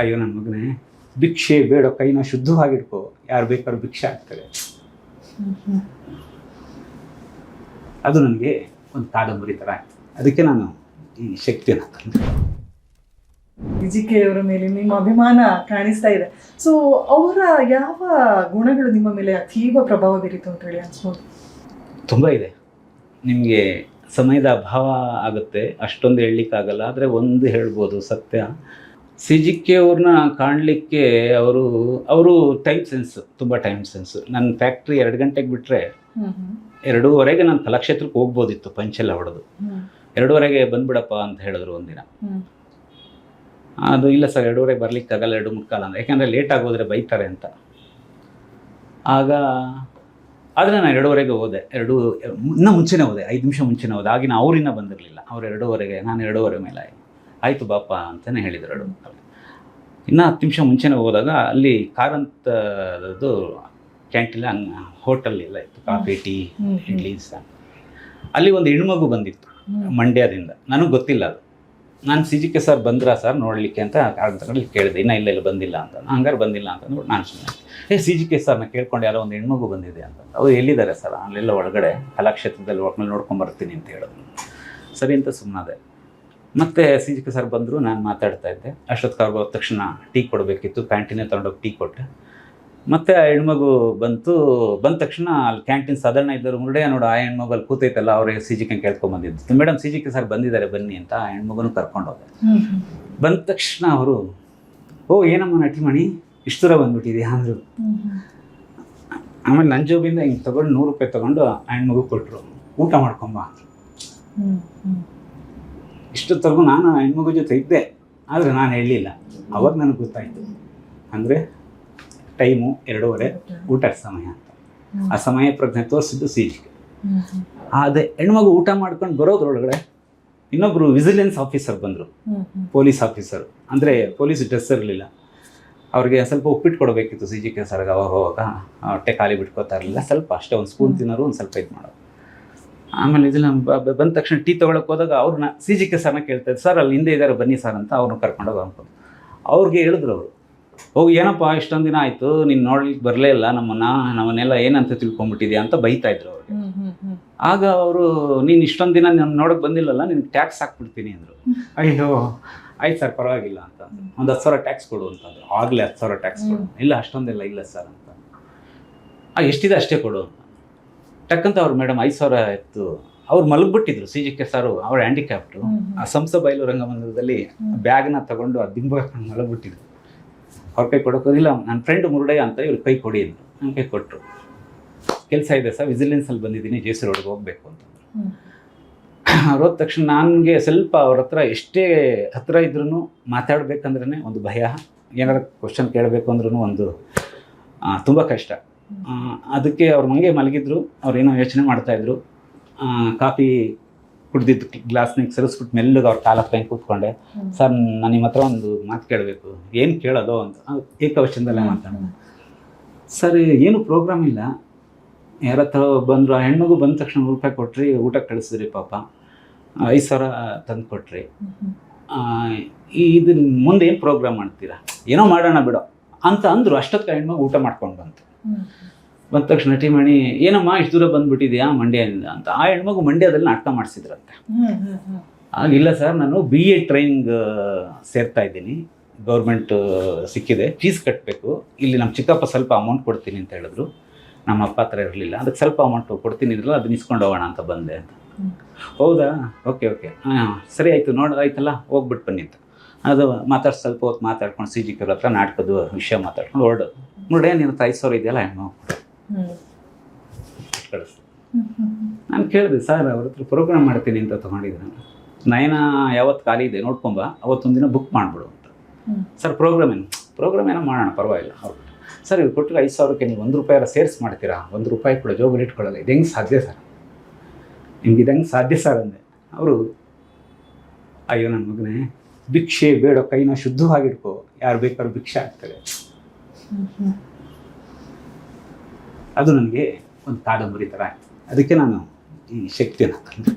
ಅಯ್ಯೋ ನನ್ನ ಮಗನೇ ಭಿಕ್ಷೆ ಬೇಡ ಕೈನ ಶುದ್ಧವಾಗಿಡ್ಕೋ ಯಾರು ಬೇಕಾದ್ರೂ ಭಿಕ್ಷೆ ಆಗ್ತಾರೆ. ಅದು ನನಗೆ ಒಂದು ಕಾದಂಬರಿ ಥರ ಆಯ್ತು. ಅದಕ್ಕೆ ನಾನು ಈ ಶಕ್ತಿಯನ್ನು ತಂದೆ. ಅವರ ಮೇಲೆ ನಿಮ್ಮ ಅಭಿಮಾನ ಕಾಣಿಸ್ತಾ ಇದೆ. ಸೊ ಅವರ ಯಾವ ಗುಣಗಳು ನಿಮ್ಮ ಮೇಲೆ ಅತೀವ ಪ್ರಭಾವ ಬೀರಿತು ಅಂತ ಹೇಳಿ ಅನ್ಸ್ಬೋದು? ತುಂಬ ಇದೆ. ನಿಮಗೆ ಸಮಯದ ಅಭಾವ ಆಗುತ್ತೆ. ಅಷ್ಟೊಂದು ಹೇಳಲಿಕ್ಕಾಗಲ್ಲ ಆದರೆ ಒಂದು ಹೇಳ್ಬೋದು ಸತ್ಯ. ಸಿ ಜಿ ಕೆ ಅವ್ರನ್ನ ಕಾಣಲಿಕ್ಕೆ ಅವರು ಅವರು ಟೈಮ್ ಸೆನ್ಸ್ ತುಂಬ ಟೈಮ್ ಸೆನ್ಸ್ ನನ್ನ ಫ್ಯಾಕ್ಟ್ರಿ ಎರಡು ಗಂಟೆಗೆ ಬಿಟ್ಟರೆ ಎರಡೂವರೆಗೆ ನಾನು ಕಲಾಕ್ಷೇತ್ರಕ್ಕೆ ಹೋಗ್ಬೋದಿತ್ತು ಪಂಚೆಲ್ಲ ಹೊಡೆದು. ಎರಡೂವರೆಗೆ ಬಂದ್ಬಿಡಪ್ಪ ಅಂತ ಹೇಳಿದ್ರು ಒಂದಿನ. ಅದು ಇಲ್ಲ ಸರ್ ಎರಡೂವರೆಗೆ ಬರ್ಲಿಕ್ಕಾಗಲ್ಲ ಎರಡು ಮುಕ್ಕಾಲ ಅಂದ್ರೆ. ಯಾಕಂದ್ರೆ ಲೇಟ್ ಆಗೋದ್ರೆ ಬೈತಾರೆ ಅಂತ. ಆಗ ಆದರೆ ನಾನು ಎರಡೂವರೆಗೆ ಹೋದೆ. ಎರಡು ಇನ್ನೂ ಮುಂಚೆನೇ ಹೋದೆ. ಐದು ನಿಮಿಷ ಮುಂಚೆನೇ ಹೋದೆ. ಆಗಿನ ಅವ್ರಿನ್ನ ಬಂದಿರಲಿಲ್ಲ. ಅವ್ರು ಎರಡೂವರೆಗೆ ನಾನು ಎರಡೂವರೆ ಮೇಲೆ ಆಯ್ತು. ಆಯಿತು ಬಾಪ ಅಂತಲೇ ಹೇಳಿದರು ಇನ್ನು ಹತ್ತು ನಿಮಿಷ ಮುಂಚೆನೇ ಹೋದಾಗ ಅಲ್ಲಿ ಕಾರಂತದ್ದು ಕ್ಯಾಂಟೀನ್ ಹೋಟೆಲ್ ಎಲ್ಲ ಇತ್ತು ಕಾಫಿ ಟೀ ಇಡ್ಲಿ ಸಹ ಅಲ್ಲಿ ಒಂದು ಹೆಣ್ಮಗು ಬಂದಿತ್ತು ಮಂಡ್ಯದಿಂದ. ನನಗೆ ಗೊತ್ತಿಲ್ಲ ಅದು. ನಾನು ಸಿ ಜಿ ಕೆ ಸರ್ ಬಂದ್ರಾ ಸರ್ ನೋಡಲಿಕ್ಕೆ ಅಂತ ಕಾರಣದಲ್ಲಿ ಕೇಳಿದೆ. ಇನ್ನೂ ಇಲ್ಲ ಇಲ್ಲ ಬಂದಿಲ್ಲ ಅಂತ. ಹಂಗಾರೆ ಬಂದಿಲ್ಲ ಅಂತ ನೋಡಿ ನಾನು ಸುಮ್ಮನೆ ಏ ಸಿ ಜಿ ಕೆ ಸರ್ನ ಕೇಳ್ಕೊಂಡು ಯಾರೋ ಒಂದು ಹೆಣ್ಮಗು ಬಂದಿದೆ ಅಂತ. ಅವ್ರು ಎಲ್ಲಿದ್ದಾರೆ ಸರ್? ಅಲ್ಲೆಲ್ಲ ಒಳಗಡೆ ಕಲಾಕ್ಷೇತ್ರದಲ್ಲಿ ಒಟ್ನಲ್ಲಿ ನೋಡ್ಕೊಂಡು ಬರ್ತೀನಿ ಅಂತ ಹೇಳಿದ್ರು. ಸರಿ ಅಂತ ಸುಮ್ಮನಾದೆ ಮತ್ತೆ ಸಿ ಜಿ ಕೆ ಸರ್ ಬಂದರು ನಾನು ಮಾತಾಡ್ತಾ ಇದ್ದೆ. ಅಶ್ವತ್ ಅವ್ರಿಗೆ ಹೋದ ತಕ್ಷಣ ಟೀ ಕೊಡಬೇಕಿತ್ತು ಕ್ಯಾಂಟೀನೇ ತೊಗೊಂಡೋಗಿ ಟೀ ಕೊಟ್ಟೆ. ಮತ್ತೆ ಆ ಹೆಣ್ಮಗು ಬಂತು ಬಂದ ತಕ್ಷಣ ಅಲ್ಲಿ ಕ್ಯಾಂಟೀನ್ ಸಾಧಾರಣ ಇದ್ದರು ಮುರುಡೆ ನೋಡು ಆ ಹೆಣ್ಮಗು ಅಲ್ಲಿ ಕೂತೈತಲ್ಲ ಅವ್ರಿಗೆ C G K ಕೇಳ್ಕೊಂಬಂದಿದ್ದು madam C G K sir ಬಂದಿದ್ದಾರೆ ಬನ್ನಿ ಅಂತ ಆ ಹೆಣ್ಮಗುನು ಕರ್ಕೊಂಡು ಹೋದೆ. ಬಂದ ತಕ್ಷಣ ಅವರು ಓ ಏನಮ್ಮ ನಟಿಮಣಿ? ಇಷ್ಟು ದೂರ ಬಂದ್ಬಿಟ್ಟಿದೆಯಾ? ಅಂದರು. ಆಮೇಲೆ ನನ್ನ ಜೋಬಿಂದ ಹಿಂಗೆ ತೊಗೊಂಡು ನೂರು ರೂಪಾಯಿ ತೊಗೊಂಡು ಆ ಹೆಣ್ಮಗು ಕೊಟ್ಟರು ಊಟ ಮಾಡ್ಕೊಂಬ ಅಂದರು. ಇಷ್ಟೊತ್ತರೆಗೂ ನಾನು ಹೆಣ್ಮಗು ಜೊತೆ ಇದ್ದೆ ಆದರೆ ನಾನು ಹೇಳಲಿಲ್ಲ. ಅವಾಗ ನನಗೆ ಗೊತ್ತಾಯಿತು. ಅಂದರೆ ಟೈಮು ಎರಡೂವರೆ ಊಟದ ಸಮಯ ಅಂತ. ಆ ಸಮಯ ಪ್ರಜ್ಞೆ ತೋರಿಸಿದ್ದು ಸೀಜಿಗೆ ಅದೇ ಹೆಣ್ಮಗು ಊಟ ಮಾಡ್ಕೊಂಡು ಬರೋದ್ರೊಳಗಡೆ ಇನ್ನೊಬ್ಬರು ವಿಜಿಲೆನ್ಸ್ ಆಫೀಸರ್ ಬಂದರು. Police officer. ಅಂದರೆ ಪೊಲೀಸ್ ಡ್ರೆಸ್ ಇರಲಿಲ್ಲ. ಅವ್ರಿಗೆ ಸ್ವಲ್ಪ ಉಪ್ಪಿಟ್ಟು ಕೊಡಬೇಕಿತ್ತು ಸಿ ಜಿ ಕೆ ಸರ್ಗೆ ಅವಾಗ ಅವಾಗ. ಹೊಟ್ಟೆ ಖಾಲಿ ಬಿಟ್ಕೋತಾ ಇರಲಿಲ್ಲ. ಸ್ವಲ್ಪ ಅಷ್ಟೇ ಒಂದು ಸ್ಪೂನ್ ತಿನ್ನೋರು ಒಂದು ಸ್ವಲ್ಪ ಇದು ಮಾಡೋರು. ಆಮೇಲೆ ಇದೆಲ್ಲ ಬ- ಬಂದ ತಕ್ಷಣ ಟೀ ತೊಗೊಳಕ್ಕೆ ಹೋದಾಗ ಅವ್ರನ್ನ ಸಿ ಜಿ ಕೆ ಸರ್ನ ಕೇಳ್ತಾ ಇದ್ರು ಸರ್ ಅಲ್ಲಿ ಹಿಂದೆ ಇದ್ದಾರೆ ಬನ್ನಿ ಸರ್ ಅಂತ ಅವ್ರನ್ನ ಕರ್ಕೊಂಡೋಗಿ ಅನ್ಕೊಂಡು ಅವ್ರಿಗೆ ಹೇಳಿದ್ರು ಅವರು ಹೋಗಿ ಏನಪ್ಪ ಇಷ್ಟೊಂದು ದಿನ ಆಯಿತು ನೀನು ನೋಡ್ಲಿಕ್ಕೆ ಬರಲೇ ಇಲ್ಲ ನಮ್ಮನ್ನ ನಮ್ಮನ್ನೆಲ್ಲ ಏನಂತ ತಿಳ್ಕೊಂಬಿಟ್ಟಿದ್ಯಾ ಅಂತ ಬೈತಾ ಇದ್ರು ಅವ್ರಿಗೆ ಆಗ ಅವರು ನೀನು ಇಷ್ಟೊಂದು ದಿನ ನಾನು ನೋಡೋಕೆ ಬಂದಿಲ್ಲಲ್ಲ ನಿನ್ಗೆ ಟ್ಯಾಕ್ಸ್ ಹಾಕ್ಬಿಡ್ತೀನಿ ಅಂದರು. ಅಯ್ಯೋ ಆಯ್ತು ಸರ್ ಪರವಾಗಿಲ್ಲ ಅಂತ. ಒಂದು ಹತ್ತು ಸಾವಿರ ಟ್ಯಾಕ್ಸ್ ಕೊಡು ಅಂತಂದ್ರು ಆಗಲೇ ಹತ್ತು ಸಾವಿರ ಟ್ಯಾಕ್ಸ್ ಕೊಡು. ಇಲ್ಲ ಅಷ್ಟೊಂದಿಲ್ಲ ಇಲ್ಲ ಸರ್ ಅಂತ. ಆ ಎಷ್ಟಿದೆ ಅಷ್ಟೇ ಕೊಡು ಅಂತ. ಟಕ್ಕಂತ ಅವ್ರು ಮೇಡಮ್ ಐದು ಸಾವಿರ ಇತ್ತು ಅವ್ರು ಮಲಗ್ಬಿಟ್ಟಿದ್ರು ಸಿ ಜಿ ಕೆ ಸಾರು ಅವ್ರ ಹ್ಯಾಂಡಿಕ್ಯಾಪ್ಟು ಆ ಸಂಸ ಬಯಲು ರಂಗಮಂದಿರದಲ್ಲಿ ಬ್ಯಾಗ್ನ ತಗೊಂಡು ಆ ದಿಂಬ ಹಾಕೊಂಡು ಮಲಗ್ಬಿಟ್ಟಿದ್ರು. ಅವ್ರ ಕೈ ಕೊಡೋಕ್ಕೋದಿಲ್ಲ ನನ್ನ ಫ್ರೆಂಡ್ ಮುರುಡಯ್ಯ ಅಂತ ಇವ್ರು ಕೈ ಕೊಡಿ ಅಂದರು ನನ್ನ ಕೈ ಕೊಟ್ಟರು ಕೆಲಸ ಇದೆ ಸರ್ ವಿಜಿಲೆನ್ಸಲ್ಲಿ ಬಂದಿದ್ದೀನಿ ಜೆ ಸಿ ರೋಡ್ಗೆ ಹೋಗಬೇಕು ಅಂತ. ಅವ್ರು ಹೋದ ತಕ್ಷಣ ನನಗೆ ಸ್ವಲ್ಪ ಅವ್ರ ಹತ್ರ ಎಷ್ಟೇ ಹತ್ರ ಇದ್ರೂ ಮಾತಾಡ್ಬೇಕಂದ್ರೇ ಒಂದು ಭಯ. ಏನಾರು ಕ್ವಶನ್ ಕೇಳಬೇಕು ಅಂದ್ರೂ ಒಂದು ತುಂಬ ಕಷ್ಟ. ಅದಕ್ಕೆ ಅವ್ರ ಮಂಗೆ ಮಲಗಿದ್ರು. ಅವ್ರೇನೋ ಯೋಚನೆ ಮಾಡ್ತಾಯಿದ್ರು ಕಾಫಿ ಕುಡ್ದಿದ್ದು ಗ್ಲಾಸ್ನಾಗ ಸರಿಸ್ಬಿಟ್ಟು ಮೆಲ್ಲಗೆ ಅವ್ರ ಕಾಲ ಹತ್ರ ಕೂತ್ಕೊಂಡೆ. ಸರ್ ನಾನು ನಿಮ್ಮ ಹತ್ರ ಒಂದು ಮಾತು ಕೇಳಬೇಕು. ಏನು ಕೇಳೋದು? ಅಂತ. ಏಕವಚನದಲ್ಲೇ ಮಾತಾಡೋದು. ಸರ್ ಏನು ಪ್ರೋಗ್ರಾಮ್ ಇಲ್ಲ. ಯಾರ ಹತ್ರ ಬಂದರು ಆ ಹೆಣ್ಮಗು ಬಂದ ತಕ್ಷಣ ನೂರು ರೂಪಾಯಿ ಕೊಟ್ರಿ ಊಟ ಕಳಿಸಿದ್ರಿ ಪಾಪ. ಐದು ಸಾವಿರ ತಂದು ಕೊಟ್ರಿ. ಆ, ಈ ಇದು ಮುಂದೆ ಏನು ಪ್ರೋಗ್ರಾಮ್ ಮಾಡ್ತೀರಾ? ಏನೋ ಮಾಡೋಣ ಬಿಡೋ. ಅಂತ ಅಂದರು. ಅಷ್ಟೊತ್ತಿಗೆ ಆ ಹೆಣ್ಮಗು ಊಟ ಮಾಡ್ಕೊಂಡು ಬಂತು. ಬಂದ ತಕ್ಷಣ ನಟಿಮಣಿ ಏನಮ್ಮ, ಇಷ್ಟು ದೂರ ಬಂದ್ಬಿಟ್ಟಿದ್ಯಾ ಮಂಡ್ಯದಿಂದ? ಅಂತ ಆ ಹೆಣ್ಮಗು ಮಂಡ್ಯದಲ್ಲಿ ನಾಟಕ ಮಾಡಿಸಿದ್ರಂತೆ. ಆಗಿಲ್ಲ ಸರ್, ನಾನು ಬಿ ಎ ಟ್ರೈನಿಂಗ್ ಸೇರ್ತಾ ಇದ್ದೀನಿ. ಗೌರ್ಮೆಂಟ್ ಸಿಕ್ಕಿದೆ. ಫೀಸ್ ಕಟ್ಟಬೇಕು ಇಲ್ಲಿ ನಮ್ಮ ಚಿಕ್ಕಪ್ಪ ಸ್ವಲ್ಪ ಅಮೌಂಟ್ ಕೊಡ್ತೀನಿ ಅಂತ ಹೇಳಿದ್ರು. ನಮ್ಮ ಅಪ್ಪ ಹತ್ರ ಇರಲಿಲ್ಲ. ಅದಕ್ಕೆ ಸ್ವಲ್ಪ ಅಮೌಂಟ್ ಕೊಡ್ತೀನಿ ಇದ್ರಲ್ಲ ಅದನ್ನ ಇಸ್ಕೊಂಡು ಹೋಗೋಣ ಅಂತ ಬಂದೆ ಅಂತ. ಹೌದಾ? Okay okay. ಹಾಂ ಸರಿ ಆಯಿತು ನೋಡೋದಾಯ್ತಲ್ಲ ಹೋಗ್ಬಿಟ್ಟು ಬನ್ನಿ ಅಂತ. ಅದು ಮಾತಾಡ್ಸಿ, ಸ್ವಲ್ಪ ಹೊತ್ತು ಮಾತಾಡ್ಕೊಂಡು ಸಿ ಜಿ ಕೆ ಹತ್ರ ನಾಟಕದ ವಿಷಯ ಮಾತಾಡ್ಕೊಂಡು ಹೊರಡೋದು ನೋಡೇ ನಿನ್ನ ಐದು ಸಾವಿರ ಇದೆಯಲ್ಲ ಹೆಣ್ಣು. ಕಳಿಸ್ತು ನಾನು ಕೇಳಿದೆ ಸರ್ ಅವ್ರ ಹತ್ರ ಪ್ರೋಗ್ರಾಮ್ ಮಾಡ್ತೀನಿ ಅಂತ ತೊಗೊಂಡಿದ್ದೆ. ನಯನ ಯಾವತ್ತು ಖಾಲಿ ಇದೆ ನೋಡ್ಕೊಂಬ ಅವತ್ತೊಂದು ದಿನ ಬುಕ್ ಮಾಡಿಬಿಡು ಅಂತ. ಸರ್ ಪ್ರೋಗ್ರಾಮ್ ಏನು? ಪ್ರೋಗ್ರಾಮ್ ಏನೋ ಮಾಡೋಣ ಪರವಾಗಿಲ್ಲ. ಅವ್ರು ಸರ್ ಇವ್ರು ಕೊಟ್ಟರೆ ಐದು ಸಾವಿರಕ್ಕೆ ನೀವು ಒಂದು ರೂಪಾಯಿ ಸೇರಿಸಿ ಮಾಡ್ತೀರಾ? ಒಂದು ರೂಪಾಯಿ ಕೂಡ ಜೋಬಲ್ಲಿ ಇಟ್ಕೊಳ್ಳಲ್ಲ ಇದು ಹೆಂಗೆ ಸಾಧ್ಯ ಸರ್? ನಿಮ್ಗೆ ಇದು ಹೆಂಗೆ ಸಾಧ್ಯ ಸರ್? ಅಂದೆ. ಅವರು ಅಯ್ಯೋ ನನ್ನ ಮಗನೇ ಭಿಕ್ಷೆ ಬೇಡ ಕೈನ ಶುದ್ಧವಾಗಿಟ್ಕೋ ಯಾರು ಬೇಕಾದ್ರೂ ಭಿಕ್ಷೆ ಆಗ್ತಾರೆ ಅದು ನನಗೆ ಒಂದು ಕಾದಂಬರಿ ಥರ ಅದಕ್ಕೆ ನಾನು ಈ ಶಕ್ತಿಯನ್ನು ತಂದೆ.